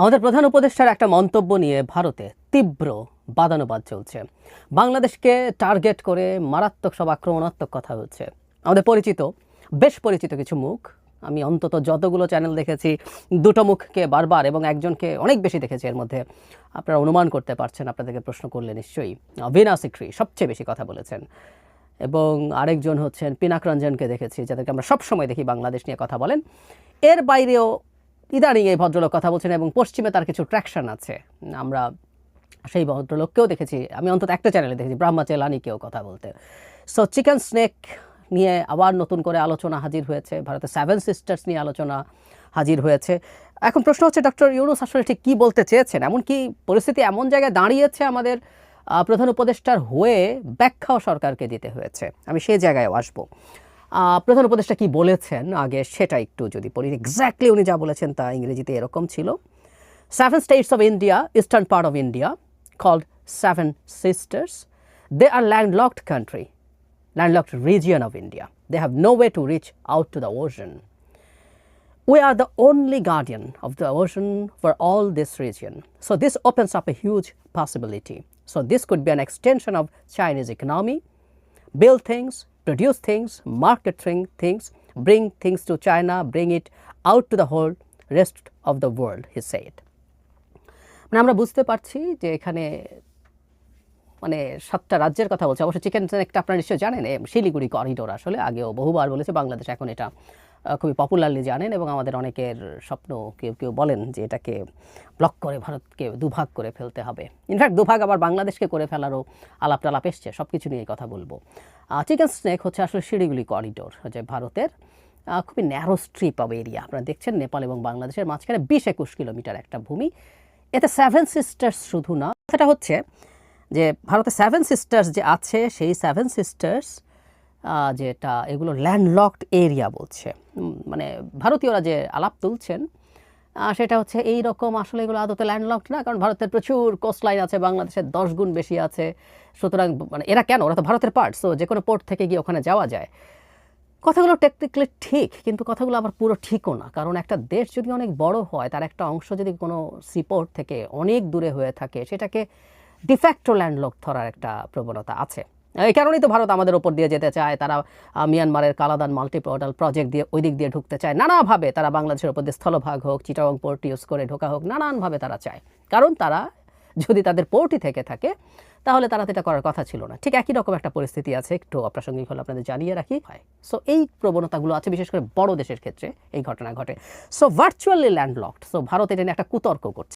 আমাদের প্রধান উপদেষ্টার একটা মন্তব্য নিয়ে ভারতে তীব্র বাদানুবাদ চলছে। বাংলাদেশকে টার্গেট করে মারাত্মক সব আক্রমণাত্মক কথা হচ্ছে। আমাদের পরিচিত, বেশ পরিচিত কিছু মুখ। আমি অন্তত যতগুলো চ্যানেল দেখেছি, দুটো মুখকে বারবার এবং একজনকে অনেক বেশি দেখেছি এর মধ্যে। আপনারা অনুমান করতে পারছেন, আপনাদেরকে প্রশ্ন করলে নিশ্চয়ই। ভিনা সিক্রি সবচেয়ে বেশি কথা বলেছেন। এবং আরেকজন হচ্ছেন পিনাক রঞ্জনকে দেখেছি, যাদেরকে আমরা সবসময় দেখি বাংলাদেশ নিয়ে কথা বলেন। এর বাইরেও ইদানিং এই ভদ্রলোক কথা বলছেন এবং পশ্চিমে তার কিছু ট্র্যাকশন আছে। আমরা সেই ভদ্রলোককেও দেখেছি, আমি অন্তত একটা চ্যানেলে দেখেছি, ব্রাহ্মা চেলানিকেও কথা বলতে। সো চিকেন স্নেক নিয়ে আবার নতুন করে আলোচনা হাজির হয়েছে, ভারতের সেভেন সিস্টার্স নিয়ে আলোচনা হাজির হয়েছে। এখন প্রশ্ন হচ্ছে ডক্টর ইউনুস আসলে ঠিক কী বলতে চেয়েছেন? এমনকি পরিস্থিতি এমন জায়গায় দাঁড়িয়েছে আমাদের প্রধান উপদেষ্টার হয়ে ব্যাখ্যাও সরকারকে দিতে হয়েছে। আমি সেই জায়গায় আসব। প্রধান উপদেষ্টা কি বলেছেন আগে সেটা একটু যদি পড়ি এক্স্যাক্টলি উনি যা বলেছেন তা ইংরেজিতে এরকম ছিল seven states of India, eastern part of India, called seven sisters. They are landlocked country, landlocked region of India. They have no way to reach out to the ocean. We are the only guardian of the ocean for all this region. So this opens up a huge possibility. So this could be an extension of Chinese economy, build things, produce things, market thing- things, bring things to China, bring it out to the whole rest of the world, he said. মানে আমরা বুঝতে পারছি যে এখানে মানে সাতটা রাজ্যের কথা বলছে। অবশ্য চিকেন একটা আপনারা নিশ্চয়ই জানেন শিলিগুড়ি করিডোর আসলে। আগেও বহুবার বলেছে বাংলাদেশ এখন এটা খুবই পপুলারলি জানেন এবং আমাদের অনেকের স্বপ্ন কেউ কেউ বলেন যে এটাকে ব্লক করে ভারতকে দুভাগ করে ফেলতে হবে। ইনফ্যাক্ট দুভাগ আবার বাংলাদেশকে করে ফেলারও আলাপ টালাপ এসছে সব কিছু নিয়ে কথা বলব। চিকেন স্নেক হচ্ছে আসলে শিলিগুড়ি করিডোর যে ভারতের খুবই ন্যারো স্ট্রিপ অফ এরিয়া আপনারা দেখছেন নেপাল এবং বাংলাদেশের মাঝখানে বিশ একুশ কিলোমিটার একটা ভূমি। এতে সেভেন সিস্টার্স শুধু না, সেটা হচ্ছে যে ভারতে সেভেন সিস্টার্স যে আছে, সেই সেভেন সিস্টার্স যেটা এগুলো ল্যান্ডলকড এরিয়া বলছে। মানে ভারতীয়রা যে আলাপ তুলছেন সেটা হচ্ছে এই রকম আসলে এগুলো আদতে ল্যান্ডলকড না, কারণ ভারতের প্রচুর কোস্টলাইন আছে, বাংলাদেশের দশ গুণ বেশি আছে। সুতরাং মানে এরা কেন? ওরা তো ভারতের পার্ট সো যে কোনো পোর্ট থেকে গিয়ে ওখানে যাওয়া যায়। কথাগুলো টেকনিক্যালি ঠিক, কিন্তু কথাগুলো আবার পুরো ঠিকও না। কারণ একটা দেশ যদি অনেক বড় হয়, তার একটা অংশ যদি কোনো সিপোর্ট থেকে অনেক দূরে হয়ে থাকে, সেটাকে ডিফ্যাক্টো ল্যান্ডলক ধরার একটা প্রবণতা আছে। এই কারণেই তো ভারত আমাদের ওপর দিয়ে যেতে চায়। তারা মিয়ানমারের কালাদান মাল্টিপোর্টাল প্রজেক্ট দিয়ে, ওই দিক দিয়ে ঢুকতে চায়। নানাভাবে তারা বাংলাদেশের ওপর দিয়ে স্থলভাগ হোক, চিটাগং পোর্ট ইউজ করে ঢোকা হোক, নানানভাবে তারা চায়। কারণ তারা যদি তাদের পোর্টই থেকে থাকে, তাহলে তারা এটা করার কথা ছিল না। ঠিক একই রকম একটা পরিস্থিতি আছে। একটু অপ্রাসঙ্গিক হলে আপনাদের জানিয়ে রাখি। হয়। সো এই প্রবণতাগুলো আছে, বিশেষ করে বড় দেশের ক্ষেত্রে এই ঘটনা ঘটে। So virtually landlocked so Bharat এটা নিয়ে একটা কুতর্ক করছে।